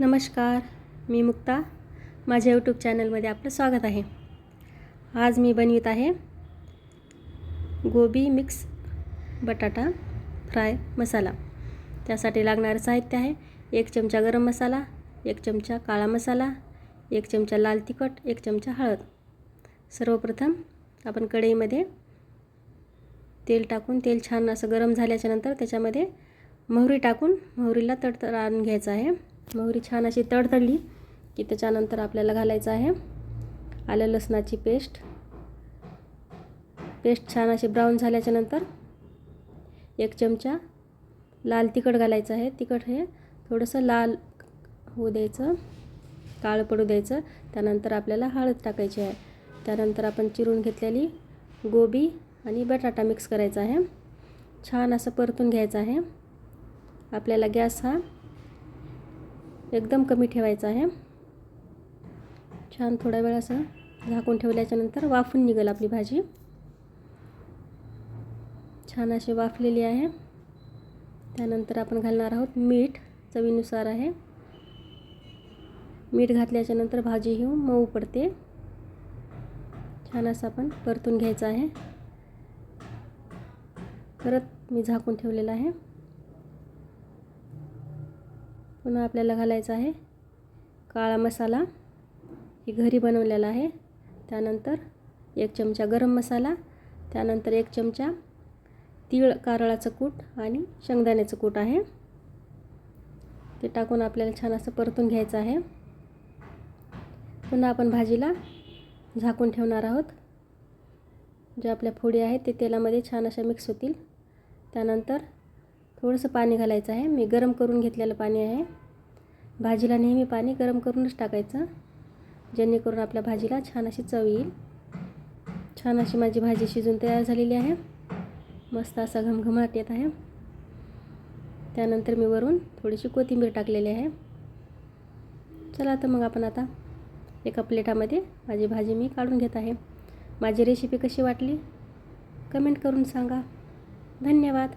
नमस्कार मी मुक्ता. माझ्या यूट्यूब चॅनलमध्ये आपलं स्वागत आहे. आज मी बनवित आहे गोबी मिक्स बटाटा फ्राय मसाला. त्यासाठी लागणारं साहित्य आहे एक चमचा गरम मसाला एक चमचा काळा मसाला एक चमचा लाल तिखट एक चमचा हळद. सर्वप्रथम आपण कढईमध्ये तेल टाकून तेल छान असं गरम झाल्याच्यानंतर त्याच्यामध्ये मोहरी टाकून मोहरीला तडतड आणून घ्यायचं आहे. मोहरी छान अशी तडतडली की त्याच्यानंतर आपल्याला घालायचं आहे आलं लसणाची पेस्ट. पेस्ट छान अशी ब्राऊन झाल्याच्यानंतर एक चमचा लाल तिखट घालायचं आहे. तिखट हे थोडंसं लाल होऊ द्यायचं काळं पडू द्यायचं. त्यानंतर आपल्याला हळद टाकायची आहे. त्यानंतर आपण चिरून घेतलेली गोबी आणि बटाटा मिक्स करायचा आहे. छान असं परतून घ्यायचं आहे. आपल्याला गॅस हा एकदम कमी ठेवायचं आहे. छान थोडा वेळ असं झाकून ठेवल्याच्यानंतर वाफून निघेल आपली भाजी. छान अशी वाफलेली आहे. त्यानंतर आपण घालणार आहोत मीठ चवीनुसार आहे. मीठ घातल्याच्यानंतर भाजी ही मऊ पडते. छान असं आपण परतून घ्यायचं आहे. परत मी झाकून ठेवलेलं आहे. पुन्हा आपल्याला घालायचा आहे. काळा मसाला हे घरी बनवलेला आहे. त्यानंतर एक चमचा गरम मसाला त्यानंतर एक चमचा तीळ कारळाचं कूट आणि शेंगदाण्याचं कूट आहे. ते टाकून आपल्याला छान असं परतून घ्यायचं आहे. पुन्हा आपण भाजीला झाकून ठेवणार आहोत. जे आपल्या फोडी आहेत ते तेलामध्ये छान अशा मिक्स होतील. त्यानंतर थोडंसं पाणी घालायचं आहे. मी गरम करून घेतलेलं पाणी आहे. भाजीला नेहमी पाणी गरम करूनच टाकायचं. जेणेकरून आपल्या भाजीला छान अशी चव येईल. छान अशी माझी भाजी शिजून तयार झालेली आहे. मस्त असा घमघमाट येत आहे. त्यानंतर मी वरून थोडीशी कोथिंबीर टाकलेली आहे. चला तर मग आपण आता एका प्लेटामध्ये माझी भाजी मी काढून घेत आहे. माझी रेसिपी कशी वाटली? कमेंट करून सांगा. धन्यवाद.